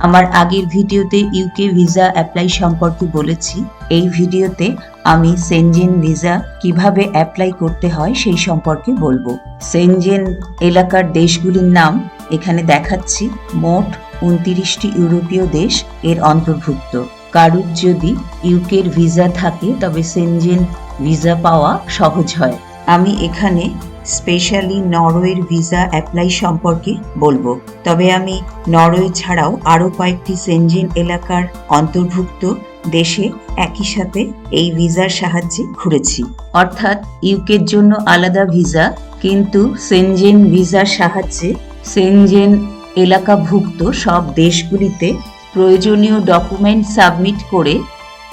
আমার আগের ভিডিওতে ইউকে ভিসা অ্যাপ্লাই সম্পর্কে বলেছি। এই ভিডিওতে আমি সেনজেন ভিসা কীভাবে অ্যাপ্লাই করতে হয় সেই সম্পর্কে বলব। সেনজেন এলাকার দেশগুলির নাম এখানে দেখাচ্ছি। মোট উনতিরিশটি ইউরোপীয় দেশ এর অন্তর্ভুক্ত। কারুর যদি ইউকের ভিসা থাকে, তবে সেনজেন ভিসা পাওয়া সহজ হয়। আমি এখানে স্পেশালি নরওয়ের ভিসা অ্যাপ্লাই সম্পর্কে বলব। তবে আমি নরওয়ে ছাড়াও আরও কয়েকটি সেনজেন এলাকার অন্তর্ভুক্ত দেশে একই সাথে এই ভিসার সাহায্যে ঘুরেছি। অর্থাৎ ইউকের জন্য আলাদা ভিসা, কিন্তু সেনজেন ভিসার সাহায্যে সেনজেন এলাকাভুক্ত সব দেশগুলিতে প্রয়োজনীয় ডকুমেন্ট সাবমিট করে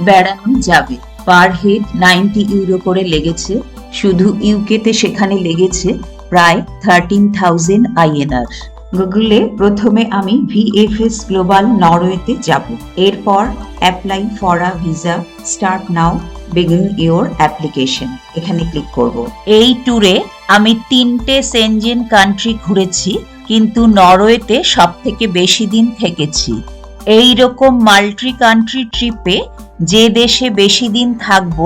বেড়ানো যাবে। পার হেড নাইনটি ইউরো করে লেগেছে। শুধু ইউকেতে সেখানে লেগেছে প্রায় থার্টিন থাউজেন্ড আইএনআর গুগলে প্রথমে আমি ভিএফএস গ্লোবাল নরওয়েতে যাব। এরপর apply for a visa start now begin your application এখানে ক্লিক করব। এই ট্যুরে আমি তিনটে সেনজেন কান্ট্রি ঘুরেছি, কিন্তু নরওয়েতে সব থেকে বেশি দিন থেকেছি। এই রকম মাল্টি কান্ট্রি ট্রিপে যে দেশে বেশি দিন থাকব,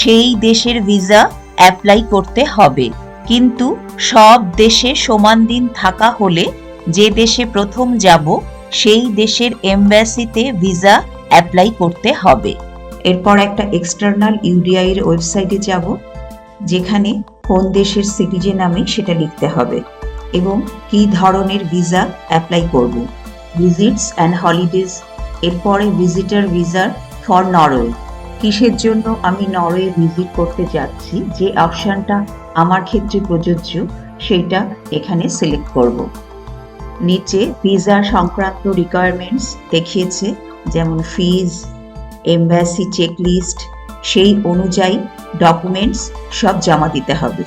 সেই দেশের ভিসা অ্যাপ্লাই করতে হবে। কিন্তু সব দেশে সমান দিন থাকা হলে যে দেশে প্রথম যাব, সেই দেশের এমব্যাসিতে ভিসা অ্যাপ্লাই করতে হবে। এরপর একটা এক্সটার্নাল ইউডিআই এর ওয়েবসাইটে যাব, যেখানে কোন দেশের সিটিজেন আমি সেটা লিখতে হবে এবং কি ধরনের ভিসা অ্যাপ্লাই করব। ভিজিটস অ্যান্ড হলিডেজ এরপরে ভিজিটার ভিসার ফর নরওয়ে কিসের জন্য আমি নরওয়ে ভিজিট করতে যাচ্ছি, যে অপশনটা আমার ক্ষেত্রে প্রযোজ্য সেইটা এখানে সিলেক্ট করব। নিচে ভিসা সংক্রান্ত রিকোয়ারমেন্টস দেখিয়েছে, যেমন ফিজ এমব্যাসি চেকলিস্ট সেই অনুযায়ী ডকুমেন্টস সব জমা দিতে হবে।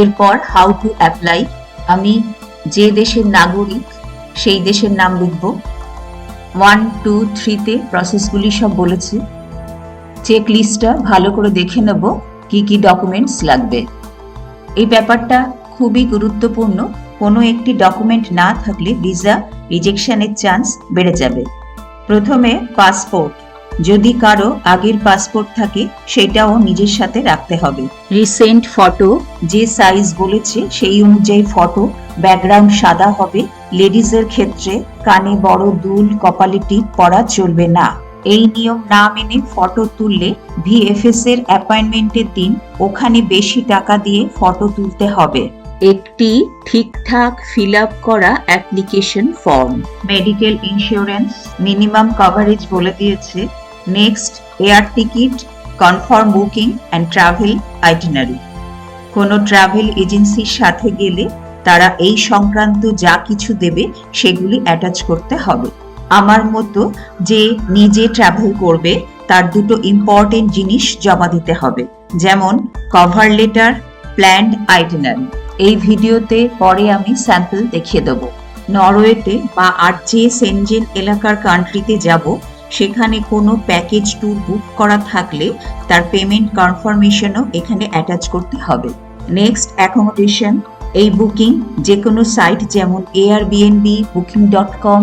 এরপর হাউ টু অ্যাপ্লাই আমি যে দেশের নাগরিক, সেই দেশের নাম লিখব। ওয়ান টু থ্রিতে প্রসেসগুলি সব বলেছে। চেক লিস্টটা ভালো করে দেখে নেব কি কি ডকুমেন্টস লাগবে। এই ব্যাপারটা খুবই গুরুত্বপূর্ণ। কোনো একটি ডকুমেন্ট না থাকলে ভিসা রিজেকশনের চান্স বেড়ে যাবে। প্রথমে পাসপোর্ট যদি কারও আগের পাসপোর্ট থাকে, সেটাও নিজের সাথে রাখতে হবে। রিসেন্ট ফটো যে সাইজ বলেছে, সেই অনুযায়ী ফটো ব্যাকগ্রাউন্ড সাদা হবে। লেডিজের ক্ষেত্রে কানে বড় দুল, কপালে টিপ পরা চলবে না। এই নিয়ম না মেনে ফটো তুললে ভিএফএস এর অ্যাপয়েন্টমেন্টের দিন ওখানে বেশি টাকা দিয়ে ফটো তুলতে হবে। একটি ঠিকঠাক ফিল আপ করা application form medical insurance minimum coverage বলে দিয়েছে। Next air ticket confirm booking and travel itinerary কোনো ট্রাভেল এজেন্সির সাথে গেলে তারা এই সংক্রান্ত যা কিছু দেবে সেগুলি অ্যাটাচ করতে হবে। আমার মতো যে নিজে ট্রাভেল করবে, তার দুটো ইম্পর্টেন্ট জিনিস জমা দিতে হবে। যেমন কভার লেটার প্ল্যান্ড আইটেনারি এই ভিডিওতে পরে আমি স্যাম্পল দেখিয়ে দেবো। নরওয়েতে বা আর যে সেনজেন এলাকার কান্ট্রিতে যাব, সেখানে কোনো প্যাকেজ ট্যুর বুক করা থাকলে তার পেমেন্ট কনফার্মেশনও এখানে অ্যাটাচ করতে হবে। নেক্সট অ্যাকোমোডেশন এই বুকিং যে কোনো সাইট যেমন এয়ারবিএনবি বুকিং ডট কম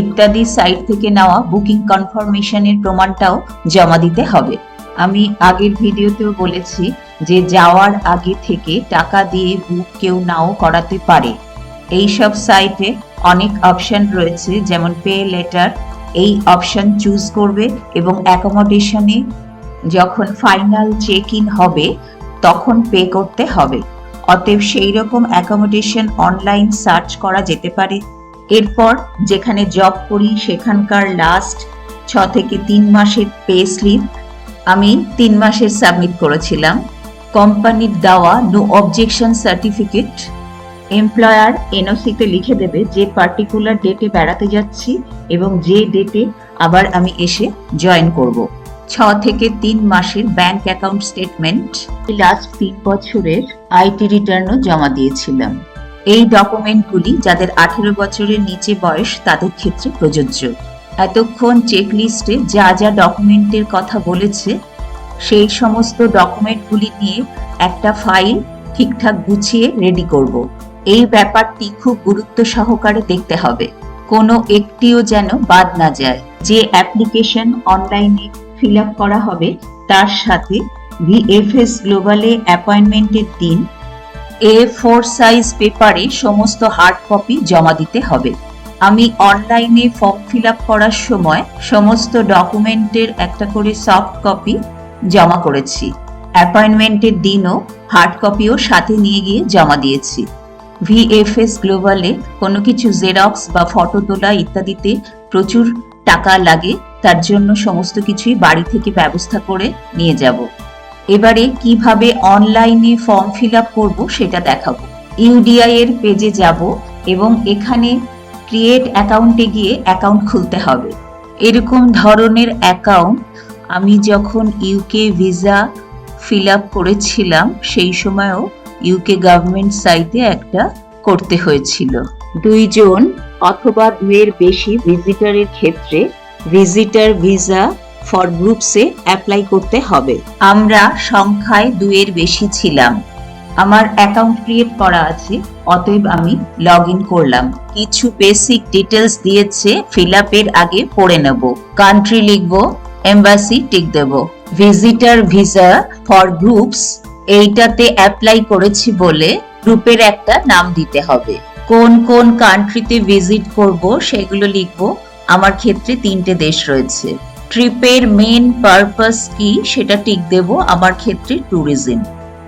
ইত্যাদি সাইট থেকে নেওয়া বুকিং কনফার্মেশনের প্রমাণটাও জমা দিতে হবে। আমি আগের ভিডিওতেও বলেছি যে যাওয়ার আগে থেকে টাকা দিয়ে বুক কেউ নাও করাতে পারে। এই সব সাইটে অনেক অপশন রয়েছে, যেমন পে লেটার এই অপশন চুজ করবে এবং অ্যাকোমোডেশনে যখন ফাইনাল চেক ইন হবে, তখন পে করতে হবে। অতএব সেই রকম অ্যাকোমোডেশন অনলাইন সার্চ করা যেতে পারে। এরপর যেখানে জব করি, সেখানকার লাস্ট ছ থেকে তিন মাসের পে স্লিপ আমি তিন মাসের সাবমিট করেছিলাম। কোম্পানির দেওয়া নো অবজেকশন সার্টিফিকেট এমপ্লয়ার এনওসিতে লিখে দেবে যে পার্টিকুলার ডেটে বেড়াতে যাচ্ছি এবং যে ডেটে আবার আমি এসে জয়েন করব। ছ থেকে তিন মাসের ব্যাংক অ্যাকাউন্ট স্টেটমেন্ট লাস্ট তিন বছরের আইটি রিটার্নও জমা দিয়েছিলাম। এই ডকুমেন্টগুলি যাদের আঠেরো বছরের নিচে বয়স, তাদের ক্ষেত্রে প্রযোজ্য। এতক্ষণ চেক লিস্টে যা যা ডকুমেন্টের কথা বলেছে, সেই সমস্ত ডকুমেন্টগুলি নিয়ে একটা ফাইল ঠিকঠাক গুছিয়ে রেডি করব। এই ব্যাপারটি খুব গুরুত্ব সহকারে দেখতে হবে। কোনো একটিও যেন বাদ না যায়। যে অ্যাপ্লিকেশন অনলাইনে ফিল করা হবে, তার সাথে ভিএফএস গ্লোবালে অ্যাপয়েন্টমেন্টের দিন এ ফোর সাইজ পেপারে সমস্ত হার্ড কপি জমা দিতে হবে। আমি অনলাইনে ফর্ম ফিল করার সময় সমস্ত ডকুমেন্টের একটা করে সফট কপি জমা করেছি। অ্যাপয়েন্টমেন্টের দিনও হার্ড কপিও সাথে নিয়ে গিয়ে জমা দিয়েছি। ভিএফএস গ্লোবালে কোনো কিছু জেরক্স বা ফটো তোলা ইত্যাদিতে প্রচুর টাকা লাগে, তার জন্য সমস্ত কিছুই বাড়ি থেকে ব্যবস্থা করে নিয়ে যাব। এবারে কীভাবে অনলাইনে ফর্ম ফিল আপ করব সেটা দেখাবো। ইউডিআই এর পেজে যাব এবং এখানে ক্রিয়েট অ্যাকাউন্টে গিয়ে অ্যাকাউন্ট খুলতে হবে। এরকম ধরনের অ্যাকাউন্ট আমি যখন ইউকে ভিসা ফিল আপ করেছিলাম, সেই সময়ও ইউকে গভর্নমেন্ট সাইটে একটা করতে হয়েছিল। দুইজন অথবা দুয়ের বেশি ভিজিটারের ক্ষেত্রে ভিজিটার ভিসা ফর গ্রুপসে অ্যাপ্লাই করতে হবে। আমরা সংখ্যায় দুয়ের বেশি ছিলাম। আমার অ্যাকাউন্ট ক্রিয়েট করা আছে, অতএব আমি লগ ইন করলাম। কিছু বেসিক ডিটেলস দিয়েছে ফিল আগে পড়ে নেব। কান্ট্রি লিখব এম্বাসি টিক দেব। ভিজিটার ভিসা ফর গ্রুপস এইটাতে অ্যাপ্লাই করেছি বলে গ্রুপের একটা নাম দিতে হবে। কোন কোন কান্ট্রিতে ভিজিট করব, সেগুলো লিখব। আমার ক্ষেত্রে তিনটে দেশ রয়েছে। ট্রিপের মেন পারপাস কি সেটা টিক দেব আমার ক্ষেত্রে ট্যুরিজম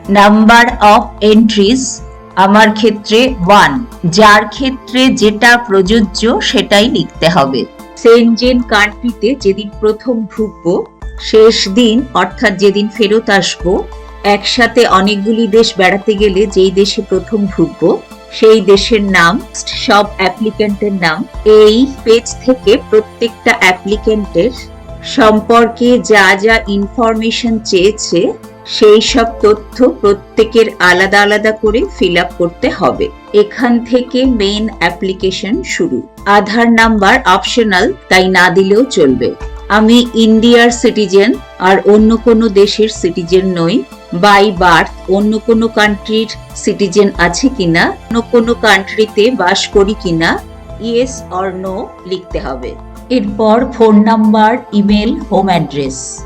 নাম্বার অফ এন্ট্রিজ আমার ক্ষেত্রে ওয়ান যার ক্ষেত্রে যেটা প্রযোজ্য সেটাই লিখতে হবে। সেনজেন কান্ট্রিতে যেদিন প্রথম ঢুকবো, শেষ দিন, অর্থাৎ যেদিন ফেরত আসব, একসাথে অনেকগুলি দেশ বেড়াতে গেলে যেই দেশে প্রথম ঢুকবো, সেই দেশের নাম সব অ্যাপ্লিকেন্টের নাম, এই পেজ থেকে প্রত্যেকটা অ্যাপ্লিকেন্টের সম্পর্কে যা যা ইনফরমেশন চেয়েছে, সেই সব তথ্য প্রত্যেকের আলাদা আলাদা করে ফিল করতে হবে। এখান থেকে মেইন অ্যাপ্লিকেশন শুরু। আধার নাম্বার অপশনাল তাই না দিলেও চলবে। আমি ইন্ডিয়ার সিটিজেন আর অন্য কোনো দেশের সিটিজেন নই। বাই বার্থ অন্য কোনো কান্ট্রির সিটিজেন আছে কিনা, অন্য কোনো কান্ট্রিতে বাস করি কিনা ইয়েস অর নো লিখতে হবে। এরপর phone number email home address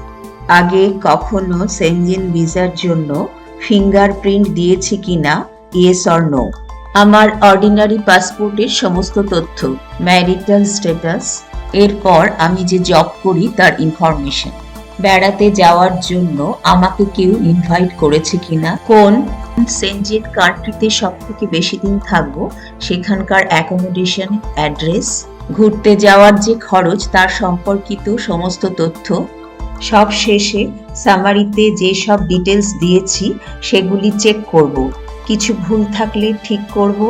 আগে কখনো সেনজেন ভিসার জন্য ফিঙ্গারপ্রিন্ট দিয়েছি কিনা? ইয়েস অর নো আমার অর্ডিনারি পাসপোর্টের সমস্ত তথ্য ম্যারিটাল স্ট্যাটাস এরপর আমি যে জব করি তার ইনফরমেশন বেড়াতে যাওয়ার জন্য আমাকে কেউ ইনভাইট করেছে কিনা? কোন? সেনজেন কান্ট্রিতে সব থেকে বেশি দিন থাকব, সেখানকার অ্যাকোমোডেশন অ্যাড্রেস ঘুরতে যাওয়ার যে খরচ তার সম্পর্কিত সমস্ত তথ্য সব শেষে সামারিতে যে সব ডিটেলস দিয়েছি, সেগুলি চেক করব। কিছু ভুল থাকলে ঠিক করব।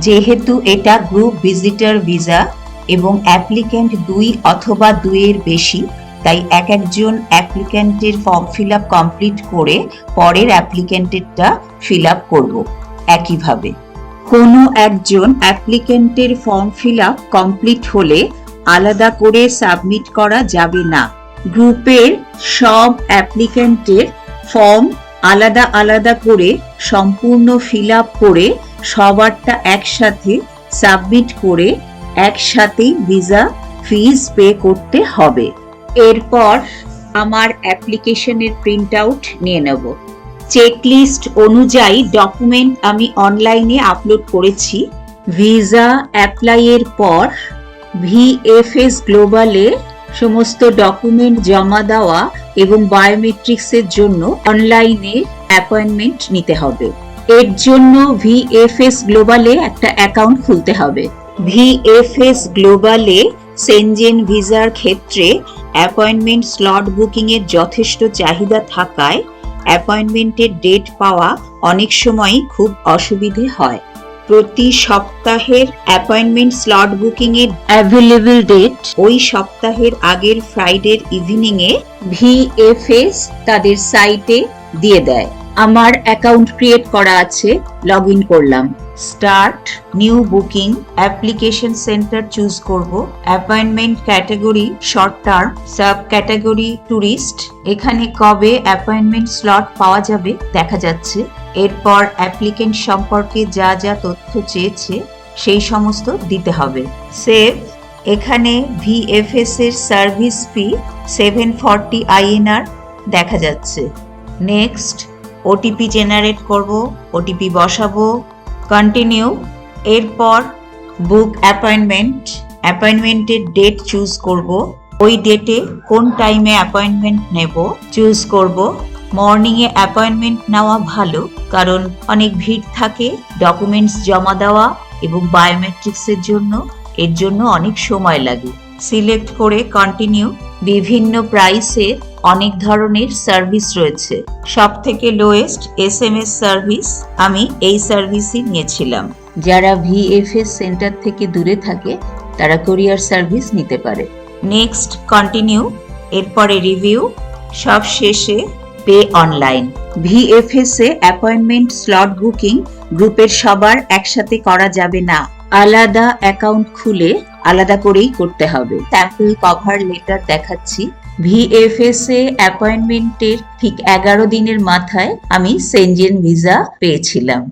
যেহেতু এটা গ্রুপ ভিজিটার ভিসা এবং অ্যাপ্লিক্যান্ট দুই অথবা দুইয়ের বেশি, তাই এক একজন অ্যাপ্লিক্যান্টের ফর্ম ফিল আপ কমপ্লিট করে পরের অ্যাপ্লিক্যান্টেরটা ফিল আপ করব। একইভাবে। কোনো একজন অ্যাপ্লিকেন্টের ফর্ম ফিল আপ কমপ্লিট হলে আলাদা করে সাবমিট করা যাবে না। গ্রুপের সব অ্যাপ্লিকেন্টের ফর্ম আলাদা আলাদা করে সম্পূর্ণ ফিল আপ করে সবারটা একসাথে সাবমিট করে একসাথেই ভিসা ফিজ পে করতে হবে। এরপর আমার অ্যাপ্লিকেশনের প্রিন্ট আউট নিয়ে নেব। চেকলিস্ট অনুযায়ী ডকুমেন্ট আমি অনলাইনে আপলোড করেছি। ভিসা অ্যাপ্লাইয়ের পর ভিএফএস গ্লোবালে সমস্ত ডকুমেন্ট জমা দেওয়া এবং বায়োমেট্রিক্সের জন্য অনলাইনে অ্যাপয়েন্টমেন্ট নিতে হবে। এর জন্য ভিএফএস গ্লোবালে একটা অ্যাকাউন্ট খুলতে হবে। ভিএফএস গ্লোবালে সেনজেন ভিসার ক্ষেত্রে অ্যাপয়েন্টমেন্ট স্লট বুকিংয়ের যথেষ্ট চাহিদা থাকায় অ্যাপয়েন্টমেন্টের ডেট পাওয়া অনেক সময় খুব অসুবিধে হয়। প্রতি সপ্তাহের অ্যাপয়েন্টমেন্ট স্লট বুকিং এর অ্যাভেলেবল ডেট ওই সপ্তাহের আগের ফ্রাইডের ইভিনিং এ ভিএফএস তাদের সাইটে দিয়ে দেয়। আমার অ্যাকাউন্ট ক্রিয়েট করা আছে লগ ইন করলাম। Start new booking application centre choose করব। Appointment category, short term sub category tourist এখানে কবে অ্যাপয়েন্টমেন্ট স্লট পাওয়া যাবে দেখা যাচ্ছে। এরপর অ্যাপ্লিকেন্ট সম্পর্কে যা যা তথ্য চেয়েছে, সেই সমস্ত দিতে হবে। সেভ। এখানে ভিএফএস এর service fee, seven forty INR দেখা যাচ্ছে। নেক্সট। ওটিপি জেনারেট করব ওটিপি বসাবো কন্টিনিউ এরপর বুক অ্যাপয়েন্টমেন্ট অ্যাপয়েন্টমেন্টের ডেট চুজ করব, ওই ডেটে কোন টাইমে অ্যাপয়েন্টমেন্ট নেব চুজ করব। মর্নিংয়ে অ্যাপয়েন্টমেন্ট নেওয়া ভালো, কারণ অনেক ভিড় থাকে ডকুমেন্টস জমা দেওয়া এবং বায়োমেট্রিক্সের জন্য, এর জন্য অনেক সময় লাগে। সিলেক্ট করে কন্টিনিউ বিভিন্ন প্রাইসের অনেক ধরনের সার্ভিস রয়েছে। সব থেকে lowest S M S service আমি এই সার্ভিসই নিয়েছিলাম। যারা ভিএফএস সেন্টার থেকে দূরে থাকে, তারা কোরিয়ার সার্ভিস নিতে পারে। নেক্সট কন্টিনিউ এরপরে রিভিউ সব শেষে পে অনলাইন ভিএফএস এ অ্যাপয়েন্টমেন্ট স্লট বুকিং গ্রুপের সবার একসাথে করা যাবে না। আলাদা অ্যাকাউন্ট খুলে আলাদা করেই করতে হবে। স্যাম্পল কভার লেটার দেখাচ্ছি। ভিএফএস এ অ্যাপয়েন্টমেন্টের ঠিক এগারো দিনের মাথায় আমি সেনজেন ভিসা পেয়েছিলাম।